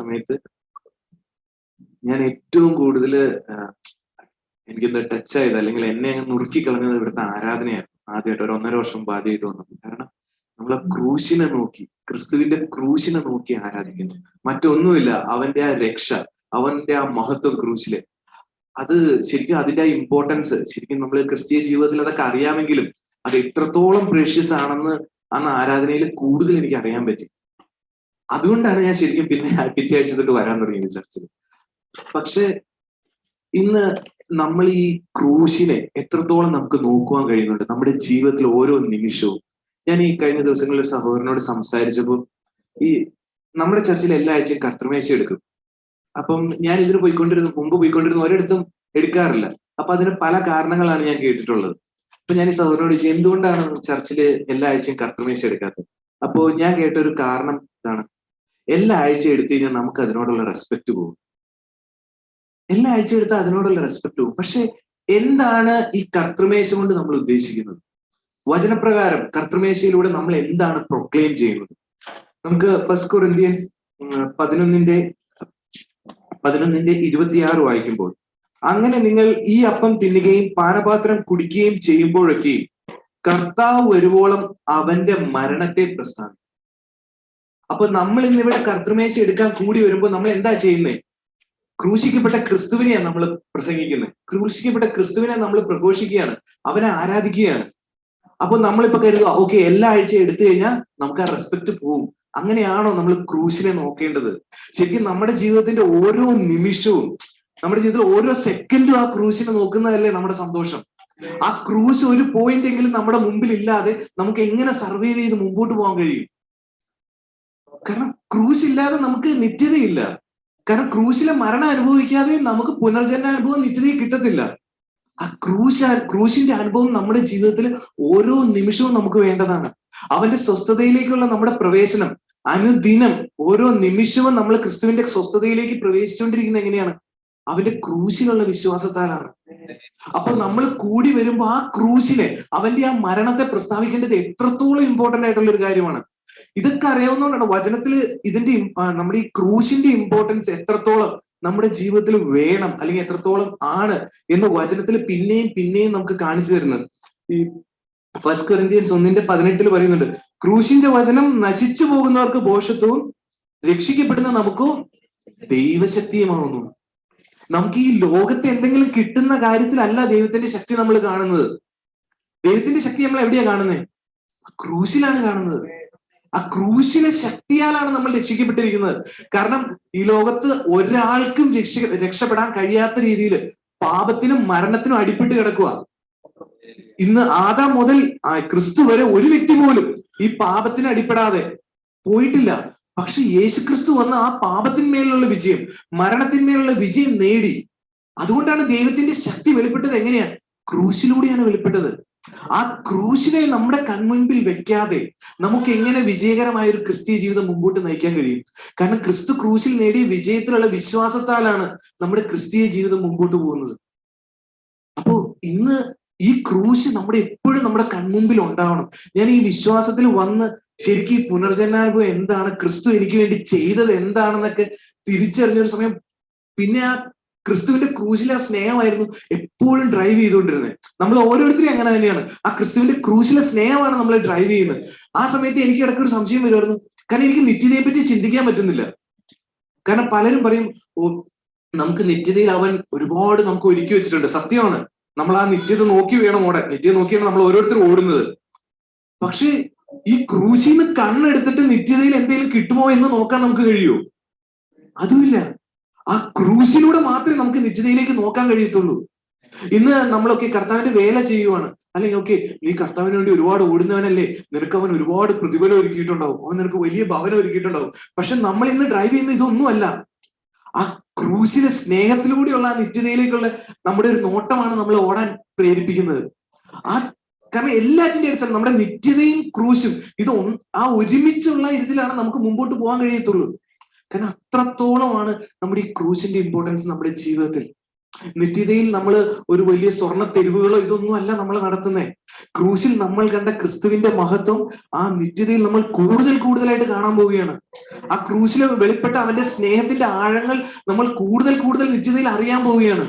സമയത്ത് ഞാൻ ഏറ്റവും കൂടുതൽ എനിക്കൊന്ന് ടച്ച് ആയത് അല്ലെങ്കിൽ എന്നെ അങ്ങ് നുറുക്കി കളഞ്ഞത് ഇവിടുത്തെ ആരാധനയായിരുന്നു. ആദ്യമായിട്ട് ഒരു ഒന്നര വർഷം ബാധ്യമായിട്ട് വന്നത്. കാരണം നമ്മൾ ആ ക്രൂശിനെ നോക്കി ക്രിസ്തുവിന്റെ ക്രൂശിനെ നോക്കി ആരാധിക്കുന്നു. മറ്റൊന്നുമില്ല അവന്റെ ആ രക്ഷ അവന്റെ ആ മഹത്വം ക്രൂശിൽ. അത് ശരിക്കും അതിന്റെ ആ ഇമ്പോർട്ടൻസ് ശരിക്കും നമ്മൾ ക്രിസ്തീയ ജീവിതത്തിൽ അതൊക്കെ അറിയാമെങ്കിലും അത് എത്രത്തോളം പ്രേഷ്യസ് ആണെന്ന് അന്ന് ആരാധനയിൽ കൂടുതൽ എനിക്ക് അറിയാൻ പറ്റി. അതുകൊണ്ടാണ് ഞാൻ ശരിക്കും പിന്നെ പിറ്റേ ആഴ്ച തൊട്ട് വരാൻ തുടങ്ങിയത് ചർച്ചിൽ പക്ഷെ ഇന്ന് നമ്മൾ ഈ ക്രൂശിനെ എത്രത്തോളം നമുക്ക് നോക്കുവാൻ കഴിയുന്നുണ്ട് നമ്മുടെ ജീവിതത്തിൽ ഓരോ നിമിഷവും. ഞാൻ ഈ കഴിഞ്ഞ ദിവസങ്ങളിൽ ഒരു സഹോദരനോട് സംസാരിച്ചപ്പോൾ ഈ നമ്മുടെ ചർച്ചിൽ എല്ലാ ആഴ്ചയും കർത്തൃമേശ എടുക്കും. അപ്പം ഞാൻ ഇതിന് പോയിക്കൊണ്ടിരുന്ന മുമ്പ് പോയിക്കൊണ്ടിരുന്ന ഒരിടത്തും എടുക്കാറില്ല. അപ്പൊ അതിന് പല കാരണങ്ങളാണ് ഞാൻ കേട്ടിട്ടുള്ളത്. അപ്പൊ ഞാൻ ഈ സഹോദരനോട് ചോദിച്ചു എന്തുകൊണ്ടാണ് ചർച്ചിൽ എല്ലാ ആഴ്ചയും കർത്തൃമേശ എടുക്കാത്തത്? അപ്പോ ഞാൻ കേട്ട ഒരു കാരണം ഇതാണ്. എല്ലാ ആഴ്ച എടുത്തു കഴിഞ്ഞാൽ നമുക്ക് അതിനോടുള്ള റെസ്പെക്ട് പോകും. എല്ലാ ആഴ്ച എടുത്താൽ അതിനോടുള്ള റെസ്പെക്ട് പോകും. പക്ഷെ എന്താണ് ഈ കർത്തൃമേശ കൊണ്ട് നമ്മൾ ഉദ്ദേശിക്കുന്നത്? വചനപ്രകാരം കർത്തൃമേശയിലൂടെ നമ്മൾ എന്താണ് പ്രൊക്ലെയിം ചെയ്യുന്നത്? നമുക്ക് ഫസ്റ്റ് കൊറിന്ത്യൻസ് പതിനൊന്നിന്റെ പതിനൊന്നിന്റെ ഇരുപത്തിയാറ് വായിക്കുമ്പോൾ അങ്ങനെ നിങ്ങൾ ഈ അപ്പം തിന്നുകയും പാനപാത്രം കുടിക്കുകയും ചെയ്യുമ്പോഴൊക്കെയും കർത്താവ് വരുവോളം അവന്റെ മരണത്തെ പ്രസ്ഥാനം അപ്പൊ നമ്മൾ ഇന്ന് ഇവിടെ കർത്തൃമേശ എടുക്കാൻ കൂടി വരുമ്പോൾ നമ്മൾ എന്താ ചെയ്യുന്നത് ക്രൂശിക്കപ്പെട്ട ക്രിസ്തുവിനെയാണ് നമ്മൾ പ്രസംഗിക്കുന്നത്. ക്രൂശിക്കപ്പെട്ട ക്രിസ്തുവിനെ നമ്മൾ പ്രഘോഷിക്കുകയാണ്. അവനെ ആരാധിക്കുകയാണ്. അപ്പൊ നമ്മളിപ്പോ കരുതുക ഓക്കെ എല്ലാ ആഴ്ചയും എടുത്തു കഴിഞ്ഞാൽ നമുക്ക് ആ റെസ്പെക്ട് പോവും. അങ്ങനെയാണോ നമ്മൾ ക്രൂശിനെ നോക്കേണ്ടത്? ശരിക്കും നമ്മുടെ ജീവിതത്തിന്റെ ഓരോ നിമിഷവും നമ്മുടെ ജീവിതത്തിൽ ഓരോ സെക്കൻഡും ആ ക്രൂശിനെ നോക്കുന്നതല്ലേ നമ്മുടെ സന്തോഷം. ആ ക്രൂശ് ഒരു പോയിന്റ് എങ്കിലും നമ്മുടെ മുമ്പിൽ ഇല്ലാതെ നമുക്ക് എങ്ങനെ സർവൈവ് ചെയ്ത് മുമ്പോട്ട് പോകാൻ കഴിയും? കാരണം ക്രൂശ് ഇല്ലാതെ നമുക്ക് നിത്യതയില്ല കാരണം ക്രൂശിലെ മരണം അനുഭവിക്കാതെ നമുക്ക് പുനർജന്മ അനുഭവം നിത്യതയിൽ കിട്ടത്തില്ല. ആ ക്രൂശ ക്രൂശിന്റെ അനുഭവം നമ്മുടെ ജീവിതത്തിൽ ഓരോ നിമിഷവും നമുക്ക് വേണ്ടതാണ്. അവന്റെ സ്വസ്ഥതയിലേക്കുള്ള നമ്മുടെ പ്രവേശനം അനുദിനം ഓരോ നിമിഷവും നമ്മൾ ക്രിസ്തുവിന്റെ സ്വസ്ഥതയിലേക്ക് പ്രവേശിച്ചുകൊണ്ടിരിക്കുന്നത് എങ്ങനെയാണ്? അവന്റെ ക്രൂശിലുള്ള വിശ്വാസത്താലാണ്. അപ്പൊ നമ്മൾ കൂടി വരുമ്പോ ആ ക്രൂശിനെ അവന്റെ ആ മരണത്തെ പ്രസ്താവിക്കേണ്ടത് എത്രത്തോളം ഇമ്പോർട്ടന്റ് ആയിട്ടുള്ള ഒരു കാര്യമാണ്. ഇതൊക്കെ അറിയാവുന്നതുകൊണ്ടാണ് വചനത്തിൽ ഇതിന്റെ നമ്മുടെ ഈ ക്രൂശിന്റെ ഇമ്പോർട്ടൻസ് എത്രത്തോളം നമ്മുടെ ജീവിതത്തിൽ വേണം അല്ലെങ്കിൽ എത്രത്തോളം ആണ് എന്ന് വചനത്തിൽ പിന്നെയും പിന്നെയും നമുക്ക് കാണിച്ചു തരുന്നത്. ഈ ഫസ്റ്റ് കൊറിന്ത്യൻസ് ഒന്നിന്റെ പതിനെട്ടിൽ പറയുന്നുണ്ട് ക്രൂശിന്റെ വചനം നശിച്ചു പോകുന്നവർക്ക് ദോഷത്വവും രക്ഷിക്കപ്പെടുന്ന നമുക്കോ ദൈവശക്തിയുമാവുന്നു. നമുക്ക് ഈ ലോകത്തെ എന്തെങ്കിലും കിട്ടുന്ന കാര്യത്തിലല്ല ദൈവത്തിന്റെ ശക്തി നമ്മൾ കാണുന്നത്. ദൈവത്തിന്റെ ശക്തി നമ്മൾ എവിടെയാ കാണുന്നത് ക്രൂശിലാണ് കാണുന്നത്. ആ ക്രൂശിലെ ശക്തിയാലാണ് നമ്മൾ രക്ഷിക്കപ്പെട്ടിരിക്കുന്നത്. കാരണം ഈ ലോകത്ത് ഒരാൾക്കും രക്ഷ രക്ഷപ്പെടാൻ കഴിയാത്ത രീതിയിൽ പാപത്തിനും മരണത്തിനും അടിപ്പെട്ട് കിടക്കുക ഇന്ന് ആദാം മുതൽ ക്രിസ്തു വരെ ഒരു വ്യക്തി പോലും ഈ പാപത്തിന് അടിപ്പെടാതെ പോയിട്ടില്ല. പക്ഷെ യേശു ക്രിസ്തു വന്ന ആ പാപത്തിന്മേലുള്ള വിജയം മരണത്തിന്മേലുള്ള വിജയം നേടി. അതുകൊണ്ടാണ് ദൈവത്തിന്റെ ശക്തി വെളിപ്പെട്ടത്. എങ്ങനെയാ? ക്രൂശിലൂടെയാണ് വെളിപ്പെട്ടത്. ആ ക്രൂശിനെ നമ്മുടെ കൺമുൻപിൽ വെക്കാതെ നമുക്ക് എങ്ങനെ വിജയകരമായ ഒരു ക്രിസ്തീയ ജീവിതം മുമ്പോട്ട് നയിക്കാൻ കഴിയും? കാരണം ക്രിസ്തു ക്രൂശിൽ നേടിയ വിജയത്തിലുള്ള വിശ്വാസത്താലാണ് നമ്മുടെ ക്രിസ്തീയ ജീവിതം മുമ്പോട്ട് പോകുന്നത്. അപ്പോ ഇന്ന് ഈ ക്രൂശ് നമ്മുടെ എപ്പോഴും നമ്മുടെ കൺമുമ്പിൽ ഉണ്ടാവണം. ഞാൻ ഈ വിശ്വാസത്തിൽ വന്ന് ശരിക്കും ഈ പുനർജന്മാനുഭവം എന്താണ്? ക്രിസ്തു എനിക്ക് വേണ്ടി ചെയ്തത് എന്താണെന്നൊക്കെ തിരിച്ചറിഞ്ഞൊരു സമയം. പിന്നെ ആ ക്രിസ്തുവിന്റെ ക്രൂശിലെ ആ സ്നേഹമായിരുന്നു എപ്പോഴും ഡ്രൈവ് ചെയ്തുകൊണ്ടിരുന്നത്. നമ്മൾ ഓരോരുത്തരും അങ്ങനെ തന്നെയാണ്. ആ ക്രിസ്തുവിന്റെ ക്രൂശിലെ സ്നേഹമാണ് നമ്മളെ ഡ്രൈവ് ചെയ്യുന്നത്. ആ സമയത്ത് എനിക്ക് ഇടയ്ക്ക് ഒരു സംശയം വരുമായിരുന്നു. കാരണം എനിക്ക് നിത്യതയെ പറ്റി ചിന്തിക്കാൻ പറ്റുന്നില്ല. കാരണം പലരും പറയും ഓ നമുക്ക് നിത്യതയിൽ അവൻ ഒരുപാട് നമുക്ക് ഒരുക്കി വെച്ചിട്ടുണ്ട്. സത്യമാണ്. നമ്മൾ ആ നിത്യത നോക്കി വേണം ഓടാൻ. നിത്യത നോക്കിയാണ് നമ്മൾ ഓരോരുത്തരും ഓടുന്നത്. പക്ഷേ ഈ ക്രൂശിൽ നിന്ന് കണ്ണെടുത്തിട്ട് നിത്യതയിൽ എന്തെങ്കിലും കിട്ടുമോ എന്ന് നോക്കാൻ നമുക്ക് കഴിയുമോ അതുമില്ല. ആ ക്രൂശിലൂടെ മാത്രമേ നമുക്ക് നിത്യതയിലേക്ക് നോക്കാൻ കഴിയത്തുള്ളൂ. ഇന്ന് നമ്മളൊക്കെ കർത്താവിന്റെ വേല ചെയ്യുവാണ്. അല്ലെങ്കിൽ ഓക്കെ നീ കർത്താവിന് വേണ്ടി ഒരുപാട് ഓടുന്നവനല്ലേ? നിനക്ക് അവൻ ഒരുപാട് പ്രതിഫലം ഒരുക്കിയിട്ടുണ്ടാവും. അവൻ നിനക്ക് വലിയ ഭവനം ഒരുക്കിയിട്ടുണ്ടാവും. പക്ഷെ നമ്മൾ ഇന്ന് ഡ്രൈവ് ചെയ്യുന്ന ഇതൊന്നുമല്ല. ആ ക്രൂശിലെ സ്നേഹത്തിലൂടെയുള്ള ആ നിത്യതയിലേക്കുള്ള നമ്മുടെ ഒരു നോട്ടമാണ് നമ്മളെ ഓടാൻ പ്രേരിപ്പിക്കുന്നത്. ആ കാരണം എല്ലാറ്റിന്റെ അടിസ്ഥാനം നമ്മുടെ നിത്യതയും ക്രൂശും. ഇത് ആ ഒരുമിച്ചുള്ള ഇതിലാണ് നമുക്ക് മുമ്പോട്ട് പോകാൻ കഴിയത്തുള്ളൂ. കാരണം അത്രത്തോളമാണ് നമ്മുടെ ഈ ക്രൂസിന്റെ ഇമ്പോർട്ടൻസ് നമ്മുടെ ജീവിതത്തിൽ. നിത്യതയിൽ നമ്മൾ ഒരു വലിയ സ്വർണ തെരുവുകളോ ഇതൊന്നും അല്ല നമ്മൾ നടത്തുന്നത് ക്രൂശിൽ നമ്മൾ കണ്ട ക്രിസ്തുവിന്റെ മഹത്വം ആ നിത്യതയിൽ നമ്മൾ കൂടുതൽ കൂടുതലായിട്ട് കാണാൻ പോവുകയാണ്. ആ ക്രൂശിൽ വെളിപ്പെട്ട അവന്റെ സ്നേഹത്തിന്റെ ആഴങ്ങൾ നമ്മൾ കൂടുതൽ കൂടുതൽ നിത്യതയിൽ അറിയാൻ പോവുകയാണ്.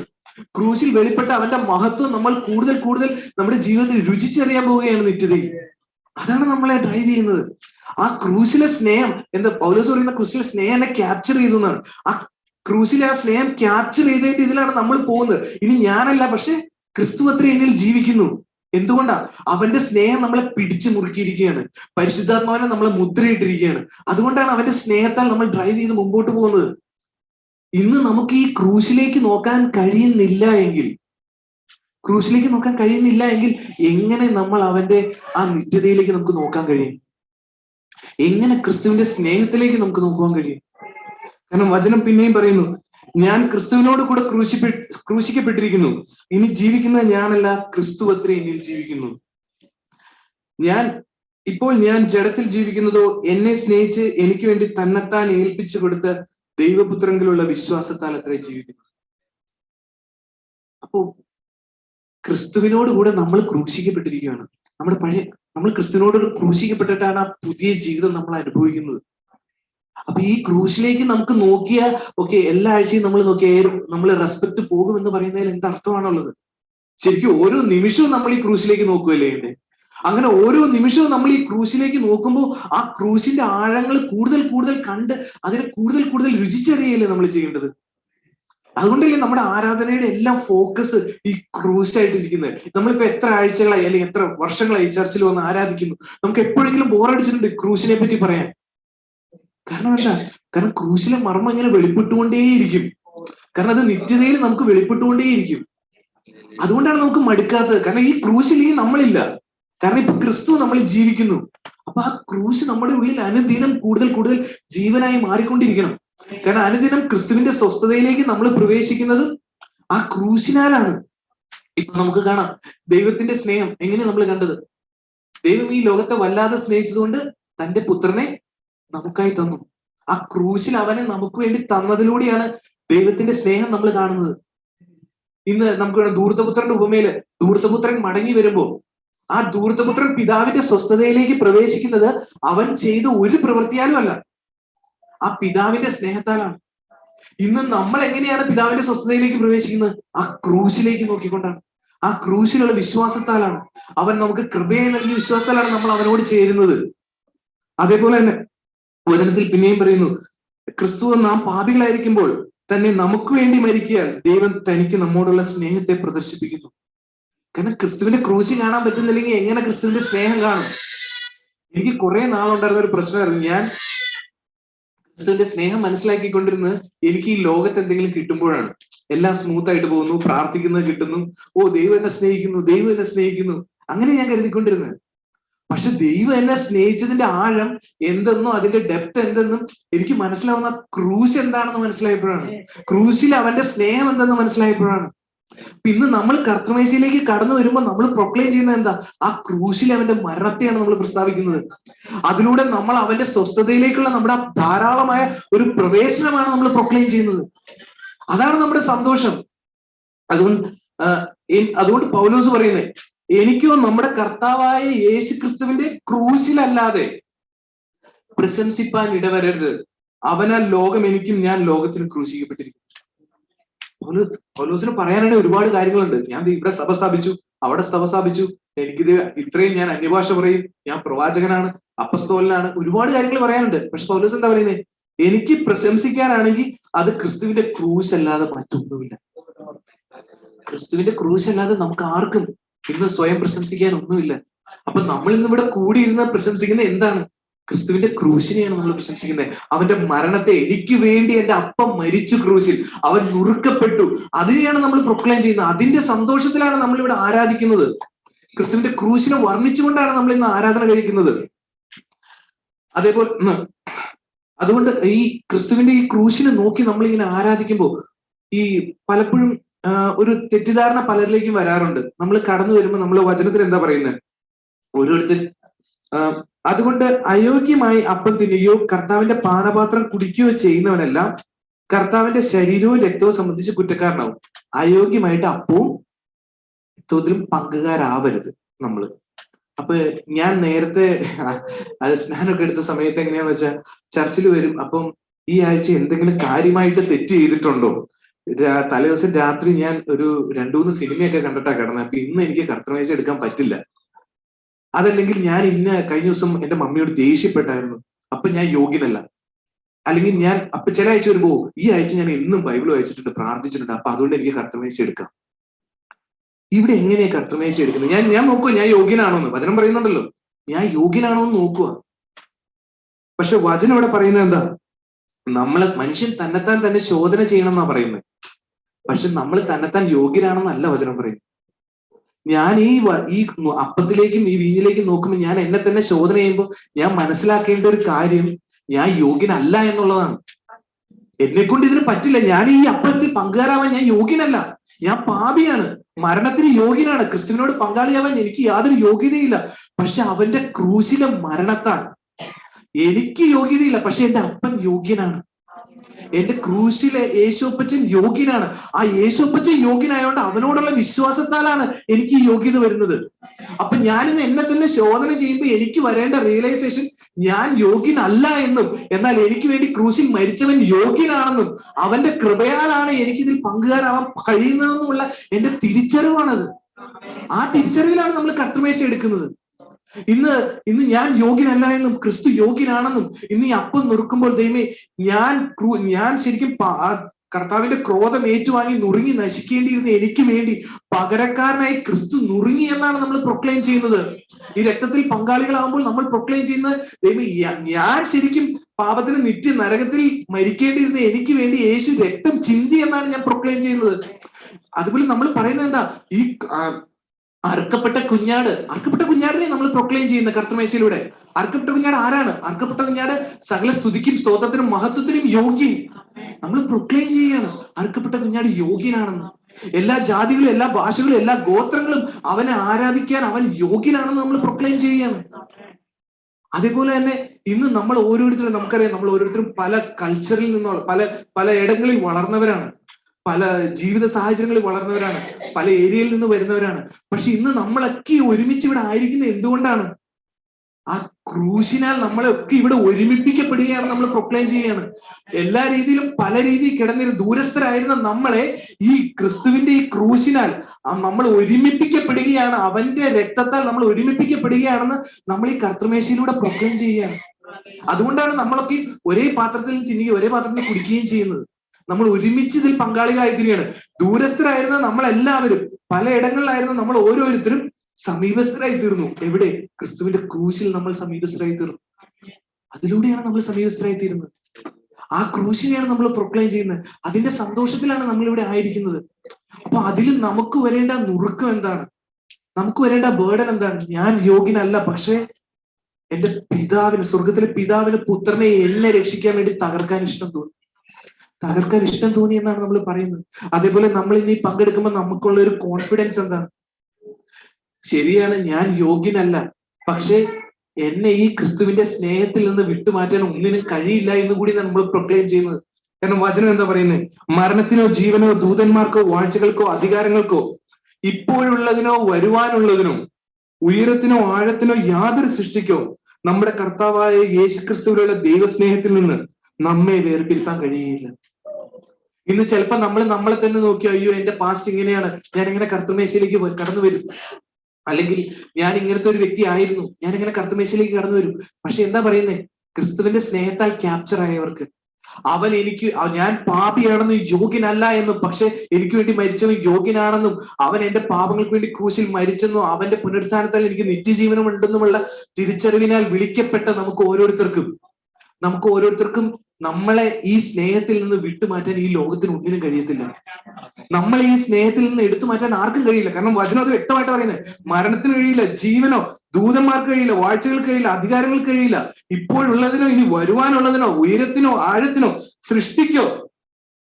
ക്രൂശിൽ വെളിപ്പെട്ട അവന്റെ മഹത്വം നമ്മൾ കൂടുതൽ കൂടുതൽ നമ്മുടെ ജീവിതത്തിൽ രുചിച്ചറിയാൻ പോവുകയാണ് നിത്യതയിൽ. അതാണ് നമ്മളെ ഡ്രൈവ് ചെയ്യുന്നത്. ആ ക്രൂസിലെ സ്നേഹം എന്താ പൗലോസ് പറയുന്ന ക്രൂസിലെ സ്നേഹം എന്നെ ക്യാപ്ചർ ചെയ്തു എന്നാണ്. ആ ക്രൂസിലെ ആ സ്നേഹം ക്യാപ്ചർ ചെയ്തതിന്റെ ഇതിലാണ് നമ്മൾ പോകുന്നത്. ഇനി ഞാനല്ല പക്ഷെ ക്രിസ്തു അത്ര എന്നിൽ ജീവിക്കുന്നു. എന്തുകൊണ്ടാ? അവന്റെ സ്നേഹം നമ്മളെ പിടിച്ചു മുറുക്കിയിരിക്കുകയാണ്. പരിശുദ്ധാത്മാവിനെ നമ്മളെ മുദ്രയിട്ടിരിക്കുകയാണ്. അതുകൊണ്ടാണ് അവന്റെ സ്നേഹത്താൽ നമ്മൾ ഡ്രൈവ് ചെയ്ത് മുമ്പോട്ട് പോകുന്നത്. ഇന്ന് നമുക്ക് ഈ ക്രൂസിലേക്ക് നോക്കാൻ കഴിയുന്നില്ല എങ്കിൽ ക്രൂസിലേക്ക് നോക്കാൻ കഴിയുന്നില്ല എങ്കിൽ എങ്ങനെ നമ്മൾ അവന്റെ ആ നിത്യതയിലേക്ക് നമുക്ക് നോക്കാൻ കഴിയും? എങ്ങനെ ക്രിസ്തുവിന്റെ സ്നേഹത്തിലേക്ക് നമുക്ക് നോക്കുവാൻ കഴിയും? കാരണം വചനം പിന്നെയും പറയുന്നു ഞാൻ ക്രിസ്തുവിനോട് കൂടെ ക്രൂശിപ്പെ ക്രൂശിക്കപ്പെട്ടിരിക്കുന്നു. ഇനി ജീവിക്കുന്ന ഞാനല്ല ക്രിസ്തു അത്ര എന്നിൽ ജീവിക്കുന്നു. ഞാൻ ഇപ്പോൾ ഞാൻ ജഡത്തിൽ ജീവിക്കുന്നതോ എന്നെ സ്നേഹിച്ച് എനിക്ക് വേണ്ടി തന്നെത്താൻ ഏൽപ്പിച്ചു കൊടുത്ത ദൈവപുത്രങ്കിലുള്ള വിശ്വാസത്താൽ അത്രേ ജീവിക്കുന്നു. അപ്പോ ക്രിസ്തുവിനോട് കൂടെ നമ്മൾ ക്രൂശിക്കപ്പെട്ടിരിക്കുകയാണ്. നമ്മുടെ പഴയ നമ്മൾ ക്രിസ്തുവിനോട് ക്രൂശിക്കപ്പെട്ടിട്ടാണ് ആ പുതിയ ജീവിതം നമ്മൾ അനുഭവിക്കുന്നത്. അപ്പൊ ഈ ക്രൂശിലേക്ക് നമുക്ക് നോക്കിയ ഓക്കെ എല്ലാ ആഴ്ചയും നമ്മൾ നോക്കിയ നമ്മൾ റെസ്പെക്ട് പോകും എന്ന് പറയുന്നതിൽ എന്ത് അർത്ഥമാണുള്ളത്? ശരിക്കും ഓരോ നിമിഷവും നമ്മൾ ഈ ക്രൂശിലേക്ക് നോക്കുകയല്ലേ ഉണ്ട് അങ്ങനെ ഓരോ നിമിഷവും നമ്മൾ ഈ ക്രൂശിലേക്ക് നോക്കുമ്പോൾ ആ ക്രൂശിന്റെ ആഴങ്ങൾ കൂടുതൽ കൂടുതൽ കണ്ട് അതിനെ കൂടുതൽ കൂടുതൽ രുചിച്ചറിയല്ലേ നമ്മൾ ചെയ്യേണ്ടത്? അതുകൊണ്ടല്ലേ നമ്മുടെ ആരാധനയുടെ എല്ലാം ഫോക്കസ് ഈ ക്രൂശായിട്ടിരിക്കുന്നത് നമ്മളിപ്പോ എത്ര ആഴ്ചകളായി അല്ലെങ്കിൽ എത്ര വർഷങ്ങളായി ചർച്ചിൽ വന്ന് ആരാധിക്കുന്നു? നമുക്ക് എപ്പോഴെങ്കിലും ബോറടിച്ചിട്ടുണ്ട് ക്രൂസിനെ പറ്റി പറയാൻ. കാരണം എന്താ? കാരണം ക്രൂസിലെ മർമ്മം ഇങ്ങനെ വെളിപ്പെട്ടുകൊണ്ടേയിരിക്കും. കാരണം അത് നിത്യതയിൽ നമുക്ക് വെളിപ്പെട്ടുകൊണ്ടേയിരിക്കും. അതുകൊണ്ടാണ് നമുക്ക് മടുക്കാത്തത്. കാരണം ഈ ക്രൂശില്ലെങ്കിൽ നമ്മളില്ല. കാരണം ഇപ്പൊ ക്രിസ്തു നമ്മളിൽ ജീവിക്കുന്നു. അപ്പൊ ആ ക്രൂശ് നമ്മുടെ ഉള്ളിൽ അനുദിനം കൂടുതൽ കൂടുതൽ ജീവനായി മാറിക്കൊണ്ടിരിക്കണം. കാരണം അനുദിനം ക്രിസ്തുവിന്റെ സ്വസ്ഥതയിലേക്ക് നമ്മൾ പ്രവേശിക്കുന്നത് ആ ക്രൂശിനാലാണ്. ഇപ്പൊ നമുക്ക് കാണാം ദൈവത്തിന്റെ സ്നേഹം എങ്ങനെ നമ്മൾ കണ്ടത്? ദൈവം ഈ ലോകത്തെ വല്ലാതെ സ്നേഹിച്ചതുകൊണ്ട് തന്റെ പുത്രനെ നമുക്കായി തന്നു. ആ ക്രൂശിൽ അവനെ നമുക്ക് വേണ്ടി തന്നതിലൂടെയാണ് ദൈവത്തിന്റെ സ്നേഹം നമ്മൾ കാണുന്നത്. ഇന്ന് നമുക്ക് ദൂർത്തപുത്രന്റെ ഉപമയിൽ ദൂർത്തപുത്രൻ മടങ്ങി വരുമ്പോ ആ ദൂർത്തപുത്രൻ പിതാവിന്റെ സ്വസ്ഥതയിലേക്ക് പ്രവേശിക്കുന്നത് അവൻ ചെയ്ത ഒരു പ്രവൃത്തിയാലും അല്ല. ആ പിതാവിന്റെ സ്നേഹത്താലാണ്. ഇന്ന് നമ്മൾ എങ്ങനെയാണ് പിതാവിന്റെ സ്വസ്ഥതയിലേക്ക് പ്രവേശിക്കുന്നത്? ആ ക്രൂശിലേക്ക് നോക്കിക്കൊണ്ടാണ്. ആ ക്രൂശിലുള്ള വിശ്വാസത്താലാണ്. അവൻ നമുക്ക് കൃപയെ നൽകിയ വിശ്വാസത്താലാണ് നമ്മൾ അവനോട് ചേരുന്നത്. അതേപോലെ തന്നെ വചനത്തിൽ പിന്നെയും പറയുന്നു ക്രിസ്തു നാം പാപികളായിരിക്കുമ്പോൾ തന്നെ നമുക്ക് വേണ്ടി മരിക്കാൻ ദൈവം തനിക്ക് നമ്മോടുള്ള സ്നേഹത്തെ പ്രദർശിപ്പിക്കുന്നു. കാരണം ക്രിസ്തുവിന്റെ ക്രൂശി കാണാൻ പറ്റുന്നില്ലെങ്കിൽ എങ്ങനെ ക്രിസ്തുവിന്റെ സ്നേഹം കാണും? എനിക്ക് കുറെ നാളുണ്ടായിരുന്ന ഒരു പ്രശ്നമായിരുന്നു. ഞാൻ ക്രിസ്തുവിന്റെ സ്നേഹം മനസ്സിലാക്കിക്കൊണ്ടിരുന്നത് എനിക്ക് ഈ ലോകത്ത് എന്തെങ്കിലും കിട്ടുമ്പോഴാണ്. എല്ലാം സ്മൂത്ത് ആയിട്ട് പോകുന്നു പ്രാർത്ഥിക്കുന്നത് കിട്ടുന്നു. ഓ ദൈവം എന്നെ സ്നേഹിക്കുന്നു ദൈവം എന്നെ സ്നേഹിക്കുന്നു. അങ്ങനെ ഞാൻ കരുതിക്കൊണ്ടിരുന്നത്. പക്ഷെ ദൈവം എന്നെ സ്നേഹിച്ചതിന്റെ ആഴം എന്തെന്നും അതിന്റെ ഡെപ്ത് എന്തെന്നും എനിക്ക് മനസ്സിലാവുന്ന ക്രൂശ് എന്താണെന്ന് മനസ്സിലായപ്പോഴാണ്. ക്രൂശിൽ അവന്റെ സ്നേഹം എന്തെന്ന് മനസ്സിലായപ്പോഴാണ്. ഇന്ന് നമ്മൾ കർത്തമേശയിലേക്ക് കടന്നു വരുമ്പോൾ നമ്മൾ പ്രൊക്ലെയിം ചെയ്യുന്ന എന്താ? ആ ക്രൂശിൽ അവന്റെ മരണത്തെയാണ് നമ്മൾ പ്രസ്താവിക്കുന്നത്. അതിലൂടെ നമ്മൾ അവന്റെ സ്വസ്ഥതയിലേക്കുള്ള നമ്മുടെ ധാരാളമായ ഒരു പ്രവേശനമാണ് നമ്മൾ പ്രൊക്ലെയിം ചെയ്യുന്നത്. അതാണ് നമ്മുടെ സന്തോഷം. അതുകൊണ്ട് അതുകൊണ്ട് പൗലോസ് പറയുന്നത് എനിക്കോ നമ്മുടെ കർത്താവായ യേശു ക്രിസ്തുവിന്റെ ക്രൂശിലല്ലാതെ പ്രശംസിപ്പാൻ ഇടവരരുത്. അവനാൽ ലോകം എനിക്കും ഞാൻ ലോകത്തിനും ക്രൂശിക്കപ്പെട്ടിരിക്കുന്നു പൗലോസിന് പറയാനാണെങ്കിൽ ഒരുപാട് കാര്യങ്ങളുണ്ട്. ഞാൻ ഇവിടെ സഭ സ്ഥാപിച്ചു അവിടെ സഭ സ്ഥാപിച്ചു. എനിക്കിത് ഇത്രയും ഞാൻ അന്യഭാഷ പറയും ഞാൻ പ്രവാചകനാണ് അപ്പസ്തോലനാണ്. ഒരുപാട് കാര്യങ്ങൾ പറയാനുണ്ട്. പക്ഷെ പൗലോസ് എന്താ പറയുന്നത് എനിക്ക് പ്രശംസിക്കാനാണെങ്കിൽ അത് ക്രിസ്തുവിന്റെ ക്രൂശ് അല്ലാതെ മറ്റൊന്നുമില്ല. ക്രിസ്തുവിന്റെ ക്രൂശ് അല്ലാതെ നമുക്ക് ആർക്കും ഇന്ന് സ്വയം പ്രശംസിക്കാൻ ഒന്നുമില്ല. അപ്പൊ നമ്മൾ ഇന്ന് ഇവിടെ കൂടിയിരുന്ന് പ്രശംസിക്കുന്നത് എന്താണ്? ക്രിസ്തുവിന്റെ ക്രൂശിനെയാണ് നമ്മൾ പ്രശംസിക്കുന്നത്. അവന്റെ മരണത്തെ എനിക്ക് വേണ്ടി എന്റെ അപ്പം മരിച്ചു ക്രൂശിൽ. അവൻ നുറുക്കപ്പെട്ടു. അതിനെയാണ് നമ്മൾ പ്രൊക്ലെയിം ചെയ്യുന്നത്. അതിന്റെ സന്തോഷത്തിലാണ് നമ്മൾ ഇവിടെ ആരാധിക്കുന്നത്. ക്രിസ്തുവിന്റെ ക്രൂശിനെ വർണിച്ചുകൊണ്ടാണ് നമ്മൾ ഇന്ന് ആരാധന കഴിക്കുന്നത്. അതേപോലെ അതുകൊണ്ട് ഈ ക്രിസ്തുവിന്റെ ഈ ക്രൂശിനെ നോക്കി നമ്മൾ ഇങ്ങനെ ആരാധിക്കുമ്പോൾ ഈ പലപ്പോഴും ഒരു തെറ്റിദ്ധാരണ പലരിലേക്കും വരാറുണ്ട്. നമ്മൾ കടന്നു വരുമ്പോൾ നമ്മൾ വചനത്തിൽ എന്താ പറയുന്നത്? ഓരോരുത്തർ അതുകൊണ്ട് അയോഗ്യമായി അപ്പം തിന്നുകയോ കർത്താവിന്റെ പാനപാത്രം കുടിക്കുകയോ ചെയ്യുന്നവനെല്ലാം കർത്താവിന്റെ ശരീരവും രക്തവും സംബന്ധിച്ച് കുറ്റക്കാരനാവും. അയോഗ്യമായിട്ട് അപ്പവും രക്തത്തിലും പങ്കുകാരാവരുത് നമ്മൾ. അപ്പൊ ഞാൻ നേരത്തെ അത് സ്നാനൊക്കെ എടുത്ത സമയത്ത് എങ്ങനെയാന്ന് വെച്ചാൽ ചർച്ചിൽ വരും അപ്പം ഈ ആഴ്ച എന്തെങ്കിലും കാര്യമായിട്ട് തെറ്റ് ചെയ്തിട്ടുണ്ടോ? തലേദിവസം രാത്രി ഞാൻ ഒരു രണ്ടു മൂന്ന് സിനിമയൊക്കെ കണ്ടിട്ടാ കിടന്നത് അപ്പൊ ഇന്ന് എനിക്ക് കർത്തമേശ എടുക്കാൻ പറ്റില്ല. അതല്ലെങ്കിൽ ഞാൻ ഇന്ന കഴിഞ്ഞ ദിവസം എന്റെ മമ്മിയോട് ദേഷ്യപ്പെട്ടായിരുന്നു. അപ്പൊ ഞാൻ യോഗ്യനല്ല. അല്ലെങ്കിൽ ഞാൻ അപ്പൊ ചില ആഴ്ച വരുമ്പോ ഈ ആഴ്ച ഞാൻ എന്നും ബൈബിൾ വായിച്ചിട്ടുണ്ട് പ്രാർത്ഥിച്ചിട്ടുണ്ട്. അപ്പൊ അതുകൊണ്ട് എനിക്ക് കർത്തമേശ എടുക്കാം. ഇവിടെ എങ്ങനെയാ കർത്തമേശ എടുക്കുന്നത്? ഞാൻ ഞാൻ നോക്കുക ഞാൻ യോഗ്യനാണോ എന്ന് വചനം പറയുന്നുണ്ടല്ലോ. ഞാൻ യോഗ്യനാണോ എന്ന് നോക്കുക പക്ഷെ വചനം ഇവിടെ പറയുന്നത് എന്താ? നമ്മൾ മനുഷ്യൻ തന്നെത്താൻ തന്നെ ശോധന ചെയ്യണം എന്നാ പറയുന്നത്. പക്ഷെ നമ്മൾ തന്നെത്താൻ യോഗ്യനാണെന്നല്ല വചനം പറയുന്നത്. ഞാൻ ഈ ഈ അപ്പത്തിലേക്കും ഈ വീഞ്ഞിലേക്കും നോക്കുമ്പോൾ ഞാൻ എന്നെ തന്നെ ശോധന ചെയ്യുമ്പോൾ ഞാൻ മനസ്സിലാക്കേണ്ട ഒരു കാര്യം ഞാൻ യോഗ്യനല്ല എന്നുള്ളതാണ്. എന്നെ കൊണ്ട് ഇതിന് പറ്റില്ല. ഞാൻ ഈ അപ്പത്തിൽ പങ്കുകാരാവാൻ ഞാൻ യോഗ്യനല്ല. ഞാൻ പാപിയാണ്. മരണത്തിന് യോഗ്യനാണ്. ക്രിസ്തുവിനോട് പങ്കാളിയാവാൻ എനിക്ക് യാതൊരു യോഗ്യതയില്ല. പക്ഷെ അവന്റെ ക്രൂശിലെ മരണത്താൽ എനിക്ക് യോഗ്യതയില്ല. പക്ഷെ എന്റെ അപ്പൻ യോഗ്യനാണ്. എന്റെ ക്രൂശിലെ യേശുപ്പച്ചൻ യോഗ്യനാണ്. ആ യേശുപ്പച്ചൻ യോഗ്യനായതുകൊണ്ട് അവനോടുള്ള വിശ്വാസത്താലാണ് എനിക്ക് ഈ യോഗ്യത വരുന്നത്. അപ്പൊ ഞാനിന്ന് എന്നെ തന്നെ ശോധന ചെയ്യുമ്പോൾ എനിക്ക് വരേണ്ട റിയലൈസേഷൻ ഞാൻ യോഗ്യനല്ല എന്നും എന്നാൽ എനിക്ക് വേണ്ടി ക്രൂശിൽ മരിച്ചവൻ യോഗ്യനാണെന്നും അവന്റെ കൃപയാലാണ് എനിക്ക് ഇതിൽ പങ്കുകാരാവാൻ കഴിയുന്നതെന്നുമുള്ള എന്റെ തിരിച്ചറിവാണത്. ആ തിരിച്ചറിവിലാണ് നമ്മൾ കർത്തമേശ എടുക്കുന്നത്. ഇന്ന് ഇന്ന് ഞാൻ യോഗ്യനല്ല എന്നും ക്രിസ്തു യോഗ്യനാണെന്നും ഇന്ന് ഈ അപ്പം നുറുക്കുമ്പോൾ ദൈവമേ ഞാൻ ഞാൻ ശരിക്കും കർത്താവിന്റെ ക്രോധം ഏറ്റുവാങ്ങി നുറുങ്ങി നശിക്കേണ്ടിയിരുന്ന എനിക്ക് വേണ്ടി. പകരക്കാരനായി ക്രിസ്തു നുറുങ്ങി എന്നാണ് നമ്മൾ പ്രൊക്ലെയിം ചെയ്യുന്നത്. ഈ രക്തത്തിൽ പങ്കാളികളാകുമ്പോൾ നമ്മൾ പ്രൊക്ലെയിം ചെയ്യുന്നത് ദൈവം ഞാൻ ശരിക്കും പാപത്തിന് നിത്യ നരകത്തിൽ മരിക്കേണ്ടിയിരുന്ന എനിക്ക് വേണ്ടി യേശു രക്തം ചിന്തി എന്നാണ് ഞാൻ പ്രൊക്ലെയിം ചെയ്യുന്നത്. അതുപോലെ നമ്മൾ പറയുന്നത് എന്താ? ഈ ആ, അറുക്കപ്പെട്ട കുഞ്ഞാട് അർക്കപ്പെട്ട കുഞ്ഞാടിനെ നമ്മൾ പ്രൊക്ലെയിം ചെയ്യുന്ന കർത്തമേശയിലൂടെ. അർക്കപ്പെട്ട കുഞ്ഞാട് ആരാണ്? അർക്കപ്പെട്ട കുഞ്ഞാട് സകല സ്തുതിക്കും സ്തോത്രത്തിനും മഹത്വത്തിനും യോഗ്യൻ. നമ്മൾ പ്രൊക്ലെയിം ചെയ്യുകയാണ്. അർക്കപ്പെട്ട കുഞ്ഞാട് യോഗ്യനാണെന്ന്. എല്ലാ ജാതികളും എല്ലാ ഭാഷകളും എല്ലാ ഗോത്രങ്ങളും അവനെ ആരാധിക്കാൻ അവൻ യോഗ്യനാണെന്ന് നമ്മൾ പ്രൊക്ലെയിം ചെയ്യുകയാണ്. അതേപോലെ തന്നെ ഇന്ന് നമ്മൾ ഓരോരുത്തരും നമുക്കറിയാം നമ്മൾ ഓരോരുത്തരും പല കൾച്ചറിൽ നിന്നുള്ള പല പല ഇടങ്ങളിൽ വളർന്നവരാണ്. പല ജീവിത സാഹചര്യങ്ങളിൽ വളർന്നവരാണ് പല ഏരിയയിൽ നിന്ന് വരുന്നവരാണ്. പക്ഷെ ഇന്ന് നമ്മളൊക്കെ ഒരുമിച്ച് ഇവിടെ ആയിരിക്കുന്നത് എന്തുകൊണ്ടാണ്? ആ ക്രൂശിനാൽ നമ്മളൊക്കെ ഇവിടെ ഒരുമിപ്പിക്കപ്പെടുകയാണ് നമ്മൾ പ്രൊക്ലെയിം ചെയ്യുകയാണ്. എല്ലാ രീതിയിലും പല രീതിയിൽ കിടന്നിരുന്ന ദൂരസ്ഥരായിരുന്ന നമ്മളെ ഈ ക്രിസ്തുവിന്റെ ഈ ക്രൂശിനാൽ നമ്മൾ ഒരുമിപ്പിക്കപ്പെടുകയാണ് അവന്റെ രക്തത്താൽ നമ്മൾ ഒരുമിപ്പിക്കപ്പെടുകയാണെന്ന് നമ്മൾ ഈ കർത്തമേശയിലൂടെ പ്രൊക്ലെയിം ചെയ്യുകയാണ്. അതുകൊണ്ടാണ് നമ്മളൊക്കെ ഒരേ പാത്രത്തിൽ തിന്നുകയും ഒരേ പാത്രത്തിൽ കുടിക്കുകയും ചെയ്യുന്നത്. നമ്മൾ ഒരുമിച്ച് ഇതിൽ പങ്കാളികളായി ദൂരസ്ഥരായിരുന്ന നമ്മളെല്ലാവരും പലയിടങ്ങളിലായിരുന്ന നമ്മൾ ഓരോരുത്തരും സമീപസ്ഥരായി തീർന്നു. എവിടെ? ക്രിസ്തുവിന്റെ ക്രൂശിൽ നമ്മൾ സമീപസ്ഥരായി തീർന്നു. അതിലൂടെയാണ് നമ്മൾ സമീപസ്ഥരായി തീരുന്നത്. ആ ക്രൂശിനെയാണ് നമ്മൾ പ്രൊക്ലെയിം ചെയ്യുന്നത്. അതിന്റെ സന്തോഷത്തിലാണ് നമ്മൾ ഇവിടെ ആയിരിക്കുന്നത്. അപ്പൊ അതിൽ നമുക്ക് വരേണ്ട നുറുക്കം എന്താണ്? നമുക്ക് വരേണ്ട ബേർഡൻ എന്താണ്? ഞാൻ യോഗ്യനല്ല പക്ഷേ എന്റെ പിതാവിന് സ്വർഗത്തിലെ പിതാവിന് പുത്രനെ എന്നെ രക്ഷിക്കാൻ വേണ്ടി തകർക്കാൻ ഇഷ്ടം തോന്നി. തകർക്കാൻ ഇഷ്ടം തോന്നി എന്നാണ് നമ്മൾ പറയുന്നത്. അതേപോലെ നമ്മൾ ഇന്ന് ഈ പങ്കെടുക്കുമ്പോൾ നമുക്കുള്ള ഒരു കോൺഫിഡൻസ് എന്താണ്? ശരിയാണ് ഞാൻ യോഗ്യനല്ല. പക്ഷേ എന്നെ ഈ ക്രിസ്തുവിന്റെ സ്നേഹത്തിൽ നിന്ന് വിട്ടുമാറ്റാൻ ഒന്നിനും കഴിയില്ല എന്ന് കൂടി നമ്മൾ പ്രൊക്ലെയിം ചെയ്യുന്നത്. കാരണം വചനം എന്താ പറയുന്നത് മരണത്തിനോ ജീവനോ ദൂതന്മാർക്കോ വാഴ്ചകൾക്കോ അധികാരങ്ങൾക്കോ ഇപ്പോഴുള്ളതിനോ വരുവാനുള്ളതിനോ ഉയരത്തിനോ ആഴത്തിനോ യാതൊരു സൃഷ്ടിക്കോ നമ്മുടെ കർത്താവായ യേശു ക്രിസ്തുവിലുള്ള ദൈവസ്നേഹത്തിൽ നിന്ന് നമ്മെ വേർപിരിക്കാൻ കഴിയില്ല. ഇന്ന് ചിലപ്പോ നമ്മൾ നമ്മളെ തന്നെ നോക്കി അയ്യോ എന്റെ പാസ്റ്റ് ഇങ്ങനെയാണ്. ഞാൻ ഇങ്ങനെ കർത്തമേശയിലേക്ക് കടന്നു വരും. അല്ലെങ്കിൽ ഞാൻ ഇങ്ങനത്തെ ഒരു വ്യക്തി ആയിരുന്നു. ഞാൻ ഇങ്ങനെ കർത്തമേശയിലേക്ക് കടന്നു വരും. പക്ഷെ എന്താ പറയുന്നേ? ക്രിസ്തുവിന്റെ സ്നേഹത്താൽ ക്യാപ്ചർ ആയവർക്ക്. അവൻ എനിക്ക് ഞാൻ പാപിയാണെന്നും യോഗ്യനല്ല എന്നും പക്ഷെ എനിക്ക് വേണ്ടി മരിച്ചവൻ യോഗ്യനാണെന്നും അവൻ എന്റെ പാപങ്ങൾക്ക് വേണ്ടി ക്രൂശിൽ മരിച്ചെന്നും അവന്റെ പുനരുത്ഥാനത്താൽ എനിക്ക് നിത്യജീവനം ഉണ്ടെന്നുമുള്ള തിരിച്ചറിവിനാൽ വിളിക്കപ്പെട്ട നമുക്ക് ഓരോരുത്തർക്കും നമുക്ക് ഓരോരുത്തർക്കും നമ്മളെ ഈ സ്നേഹത്തിൽ നിന്ന് വിട്ടുമാറ്റാൻ ഈ ലോകത്തിന് ഒന്നിനും കഴിയത്തില്ല. നമ്മളെ ഈ സ്നേഹത്തിൽ നിന്ന് എടുത്തു മാറ്റാൻ ആർക്കും കഴിയില്ല. കാരണം വചനം അത് വ്യക്തമായിട്ട് പറയുന്നത് മരണത്തിന് കഴിയില്ല ജീവനോ ദൂതന്മാർക്ക് കഴിയില്ല വാഴ്ചകൾക്ക് കഴിയില്ല അധികാരങ്ങൾക്ക് കഴിയില്ല. ഇപ്പോഴുള്ളതിനോ ഇനി വരുവാനുള്ളതിനോ ഉയരത്തിനോ ആഴത്തിനോ സൃഷ്ടിക്കോ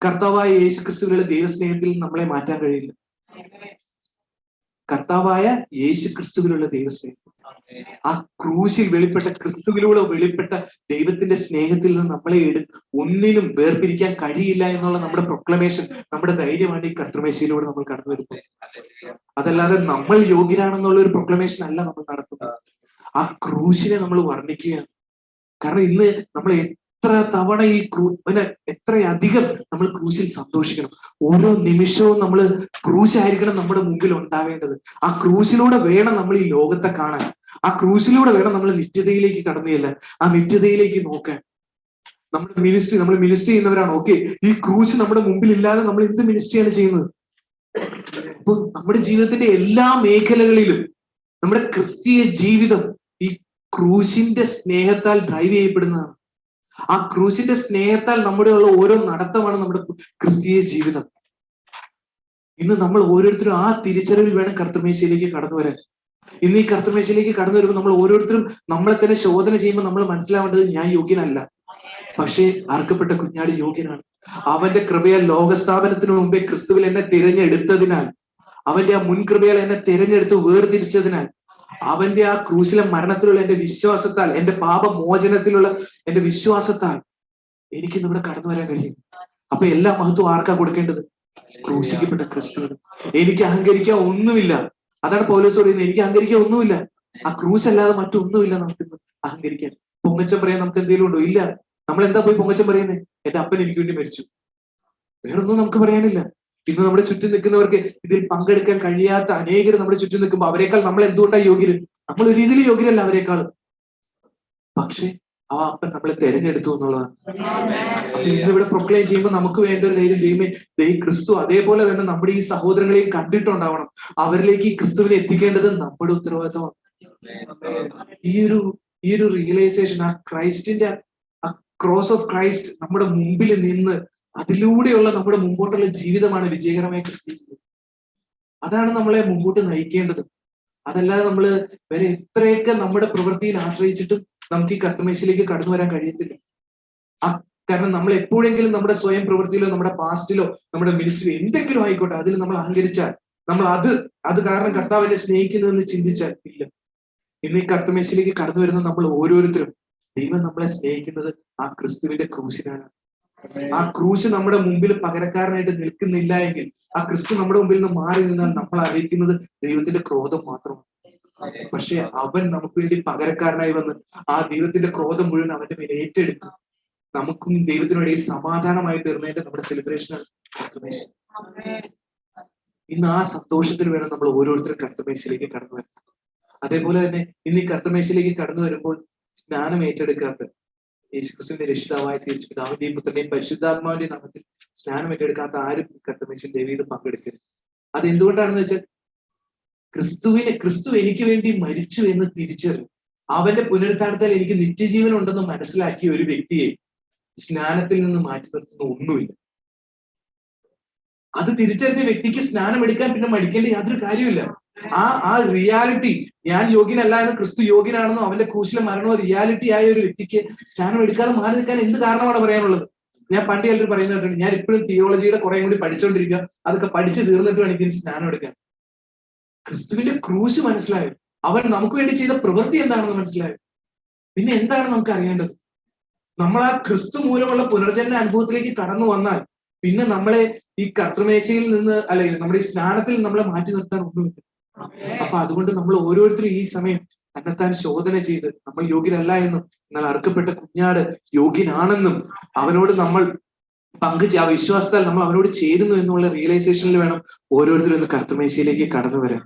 കർത്താവായ യേശു ക്രിസ്തുവിലുള്ള ദൈവസ്നേഹത്തിൽ നമ്മളെ മാറ്റാൻ കഴിയില്ല. കർത്താവായ യേശു ക്രിസ്തുവിലുള്ള ദൈവസ്നേഹം. ആ ക്രൂശിൽ വെളിപ്പെട്ട ക്രിസ്തുവിലൂടെ വെളിപ്പെട്ട ദൈവത്തിന്റെ സ്നേഹത്തിൽ നിന്ന് നമ്മളെ എടു ഒന്നിനും വേർപിരിക്കാൻ കഴിയില്ല എന്നുള്ള നമ്മുടെ പ്രൊക്ലമേഷൻ നമ്മുടെ ധൈര്യമാണ് ഈ കർത്തൃമേശയിലൂടെ നമ്മൾ കടന്നു വരുന്നത്. അതല്ലാതെ നമ്മൾ യോഗ്യരാണെന്നുള്ള ഒരു പ്രൊക്ലമേഷൻ അല്ല നമ്മൾ നടത്തുന്നത്. ആ ക്രൂശിനെ നമ്മൾ വർണിക്കുകയാണ്. കാരണം ഇന്ന് നമ്മൾ എത്ര തവണ ഈ ക്രൂ പിന്നെ എത്രയധികം നമ്മൾ ക്രൂശിൽ സന്തോഷിക്കണം. ഓരോ നിമിഷവും നമ്മൾ ക്രൂശായിരിക്കണം നമ്മുടെ മുമ്പിൽ ഉണ്ടാവേണ്ടത്. ആ ക്രൂശിലൂടെ വേണം നമ്മൾ ഈ ലോകത്തെ കാണാൻ. ആ ക്രൂശിലൂടെ വേണം നമ്മൾ നിത്യതയിലേക്ക് കടന്നു ആ നിത്യതയിലേക്ക് നോക്കാൻ. നമ്മൾ മിനിസ്ട്രി നമ്മൾ മിനിസ്ട്രി ചെയ്യുന്നവരാണ്. ഓക്കെ ഈ ക്രൂശ് നമ്മുടെ മുമ്പിൽ ഇല്ലാതെ നമ്മൾ എന്ത് മിനിസ്ട്രിയാണ് ചെയ്യുന്നത്? അപ്പൊ നമ്മുടെ ജീവിതത്തിന്റെ എല്ലാ മേഖലകളിലും നമ്മുടെ ക്രിസ്തീയ ജീവിതം ഈ ക്രൂശിന്റെ സ്നേഹത്താൽ ഡ്രൈവ് ചെയ്യപ്പെടുന്നതാണ്. ആ ക്രൂശിന്റെ സ്നേഹത്താൽ നമ്മുടെ ഉള്ള ഓരോ നടത്തമാണ് നമ്മുടെ ക്രിസ്തീയ ജീവിതം. ഇന്ന് നമ്മൾ ഓരോരുത്തരും ആ തിരിച്ചറിവിൽ വേണം കർത്തമേശയിലേക്ക് കടന്നു വരാൻ. ഇന്ന് ഈ കർത്തമേശയിലേക്ക് കടന്നു വരുമ്പോൾ നമ്മൾ ഓരോരുത്തരും നമ്മളെ തന്നെ ശോധന ചെയ്യുമ്പോൾ നമ്മൾ മനസ്സിലാവേണ്ടത് ഞാൻ യോഗ്യനല്ല. പക്ഷേ അർക്കപ്പെട്ട കുഞ്ഞാട് യോഗ്യനാണ്. അവന്റെ കൃപയ ലോകസ്ഥാപനത്തിന് മുമ്പേ ക്രിസ്തുവിൽ എന്നെ തിരഞ്ഞെടുത്തതിനാൽ അവന്റെ ആ മുൻകൃപയാൽ എന്നെ തിരഞ്ഞെടുത്ത് വേർതിരിച്ചതിനാൽ അവന്റെ ആ ക്രൂശിലെ മരണത്തിലുള്ള എന്റെ വിശ്വാസത്താൽ എന്റെ പാപമോചനത്തിലുള്ള എന്റെ വിശ്വാസത്താൽ എനിക്ക് ഇവിടെ കടന്നു വരാൻ കഴിയും. അപ്പൊ എല്ലാ മഹത്വം ആർക്കാ കൊടുക്കേണ്ടത്? ക്രൂശിക്കപ്പെട്ട ക്രിസ്തുവിന്. എനിക്ക് അഹങ്കരിക്കാൻ ഒന്നുമില്ല. അതാണ് പൗലോസ് പറയുന്നത്. എനിക്ക് അഹങ്കരിക്കാൻ ഒന്നുമില്ല. ആ ക്രൂശ് അല്ലാതെ മറ്റൊന്നുമില്ല നമുക്ക് അഹങ്കരിക്കാൻ. പൊങ്ങച്ചം പറയാൻ നമുക്ക് എന്തെങ്കിലും ഉണ്ടോ? ഇല്ല. നമ്മൾ എന്താ പോയി പൊങ്ങച്ചം പറയുന്നത് എന്റെ അപ്പൻ എനിക്ക് വേണ്ടി മരിച്ചു. വേറൊന്നും നമുക്ക് പറയാനില്ല. ഇന്ന് നമ്മുടെ ചുറ്റും നിൽക്കുന്നവർക്ക് ഇതിൽ പങ്കെടുക്കാൻ കഴിയാത്ത അനേകർ നമ്മുടെ ചുറ്റും നിൽക്കുമ്പോൾ അവരെക്കാൾ നമ്മൾ എന്തുകൊണ്ടാണ് യോഗ്യര്? നമ്മൾ ഒരു രീതിയിൽ യോഗ്യരല്ല അവരെക്കാൾ പക്ഷേ ആ അപ്പൻ നമ്മളെ തെരഞ്ഞെടുത്തു എന്നുള്ളതാണ്. ഇന്ന് ഇവിടെ പ്രൊക്ലെയിം ചെയ്യുമ്പോൾ നമുക്ക് വേണ്ട ഒരു ധൈര്യം ദൈവമേ ദൈവം ക്രിസ്തു അതേപോലെ തന്നെ നമ്മുടെ ഈ സഹോദരങ്ങളെയും കണ്ടിട്ടുണ്ടാവണം. അവരിലേക്ക് ഈ ക്രിസ്തുവിനെ എത്തിക്കേണ്ടത് നമ്മുടെ ഉത്തരവാദിത്തമാണ്. ഈ ഒരു ഈ ഒരു റിയലൈസേഷൻ ആ ക്രൈസ്റ്റിന്റെ ആ ക്രോസ് ഓഫ് ക്രൈസ്റ്റ് നമ്മുടെ മുമ്പിൽ നിന്ന് അതിലൂടെയുള്ള നമ്മുടെ മുമ്പോട്ടുള്ള ജീവിതമാണ് വിജയകരമായി ക്രിസ്തീകരിക്കുന്നത് അതാണ് നമ്മളെ മുമ്പോട്ട് നയിക്കേണ്ടത്. അതല്ലാതെ നമ്മൾ വരെ എത്രയൊക്കെ നമ്മുടെ പ്രവൃത്തിയിൽ ആശ്രയിച്ചിട്ടും നമുക്ക് ഈ കർത്തമേശയിലേക്ക് കടന്നു വരാൻ കഴിയത്തില്ല. ആ കാരണം നമ്മൾ എപ്പോഴെങ്കിലും നമ്മുടെ സ്വയം പ്രവൃത്തിയിലോ നമ്മുടെ പാസ്റ്റിലോ നമ്മുടെ മിനിസ്ട്രിയിലോ എന്തെങ്കിലും ആയിക്കോട്ടെ അതിൽ നമ്മൾ അഹങ്കരിച്ചാൽ നമ്മൾ അത് അത് കാരണം കർത്താവിനെ സ്നേഹിക്കുന്നതെന്ന് ചിന്തിച്ചാൽ ഇല്ല. ഇന്ന് ഈ കർത്തമേശയിലേക്ക് കടന്നു വരുന്ന നമ്മൾ ഓരോരുത്തരും ദൈവം നമ്മളെ സ്നേഹിക്കുന്നത് ആ ക്രിസ്തുവിന്റെ ക്രൂശിനാണ്. ആ ക്രൂശ് നമ്മുടെ മുമ്പിൽ പകരക്കാരനായിട്ട് നിൽക്കുന്നില്ല എങ്കിൽ ആ ക്രിസ്തു നമ്മുടെ മുമ്പിൽ നിന്ന് മാറി നിന്നാൽ നമ്മൾ അറിയിക്കുന്നത് ദൈവത്തിന്റെ ക്രോധം മാത്രമാണ്. പക്ഷെ അവൻ നമുക്ക് വേണ്ടി പകരക്കാരനായി വന്ന് ആ ദൈവത്തിന്റെ ക്രോധം മുഴുവൻ അവന്റെ മേൽ ഏറ്റെടുത്ത് നമുക്കും ദൈവത്തിനിടയിൽ സമാധാനമായി തീർന്നതിന്റെ നമ്മുടെ സെലിബ്രേഷൻ ഇന്ന് ആ സന്തോഷത്തിന് വേണം നമ്മൾ ഓരോരുത്തരും കർത്തമേശയിലേക്ക് കടന്നു വരുന്നത് അതേപോലെ തന്നെ ഇന്ന് ഈ കർത്തമേശയിലേക്ക് കടന്നു വരുമ്പോൾ സ്നാനം ഏറ്റെടുക്കാത്ത യേശുക്രിസ്തുവിന്റെ രക്ഷിതാവായ സ്വീകരിച്ചു പിതാവിന്റെയും പുത്രന്റെയും പരിശുദ്ധാത്മാവിന്റെയും നാമത്തിൽ സ്നാനം ഏറ്റെടുക്കാത്ത ആരും കർത്തമേശയിൽ ദേവിയിൽ പങ്കെടുക്കരുത്. അത് എന്തുകൊണ്ടാണെന്ന് വെച്ചാൽ ക്രിസ്തുവിനെ ക്രിസ്തു എനിക്ക് വേണ്ടി മരിച്ചു എന്ന് തിരിച്ചറിഞ്ഞു. അവന്റെ പുനരുദ്ധാരത്തിൽ എനിക്ക് നിത്യജീവൻ ഉണ്ടെന്ന് മനസ്സിലാക്കിയ ഒരു വ്യക്തിയെ സ്നാനത്തിൽ നിന്ന് മാറ്റി നിർത്തുന്ന ഒന്നുമില്ല. അത് തിരിച്ചറിഞ്ഞ വ്യക്തിക്ക് സ്നാനം എടുക്കാൻ പിന്നെ മടിക്കേണ്ട യാതൊരു കാര്യമില്ല ആ ആ റിയാലിറ്റി ഞാൻ യോഗ്യനല്ല എന്ന് ക്രിസ്തു യോഗ്യനാണെന്നോ അവന്റെ ക്രൂശിലെ മരണമോ റിയാലിറ്റി ആയ ഒരു വ്യക്തിക്ക് സ്ഥാനം എടുക്കാതെ മാറി നിൽക്കാൻ എന്ത് കാരണമാണ് പറയാനുള്ളത്? ഞാൻ പണ്ട് എല്ലാവരും പറയുന്നത് ഞാൻ ഇപ്പോഴും തിയോളജിയുടെ കുറെ കൂടി പഠിച്ചുകൊണ്ടിരിക്കുക അതൊക്കെ പഠിച്ചു തീർന്നിട്ട് വേണം എനിക്ക് സ്നാനം എടുക്കാൻ. ക്രിസ്തുവിന്റെ ക്രൂശ് മനസ്സിലായോ? അവൻ നമുക്ക് വേണ്ടി ചെയ്ത പ്രവൃത്തി എന്താണെന്ന് മനസ്സിലായോ? പിന്നെ എന്താണ് നമുക്ക് അറിയേണ്ടത്? നമ്മൾ ആ ക്രിസ്തു മൂലമുള്ള പുനർജന്മ അനുഭവത്തിലേക്ക് കടന്നു വന്നാൽ പിന്നെ നമ്മളെ ഈ കർത്തമേശയിൽ നിന്ന് അല്ലെങ്കിൽ നമ്മുടെ ഈ സ്നാനത്തിൽ നമ്മളെ മാറ്റി നിർത്താൻ ഒന്നുമില്ല. അപ്പൊ അതുകൊണ്ട് നമ്മൾ ഓരോരുത്തരും ഈ സമയം തന്നെത്താൻ ശോധന ചെയ്ത് നമ്മൾ യോഗ്യരല്ല എന്നും എന്നാൽ അറുക്കപ്പെട്ട കുഞ്ഞാട് യോഗ്യനാണെന്നും അവനോട് നമ്മൾ പങ്കുചെ ആ വിശ്വാസത്താൽ നമ്മൾ അവനോട് ചേരുന്നു എന്നുള്ള റിയലൈസേഷനിൽ വേണം ഓരോരുത്തരും ഇന്ന് കർത്തമേശയിലേക്ക് കടന്നു വരാൻ.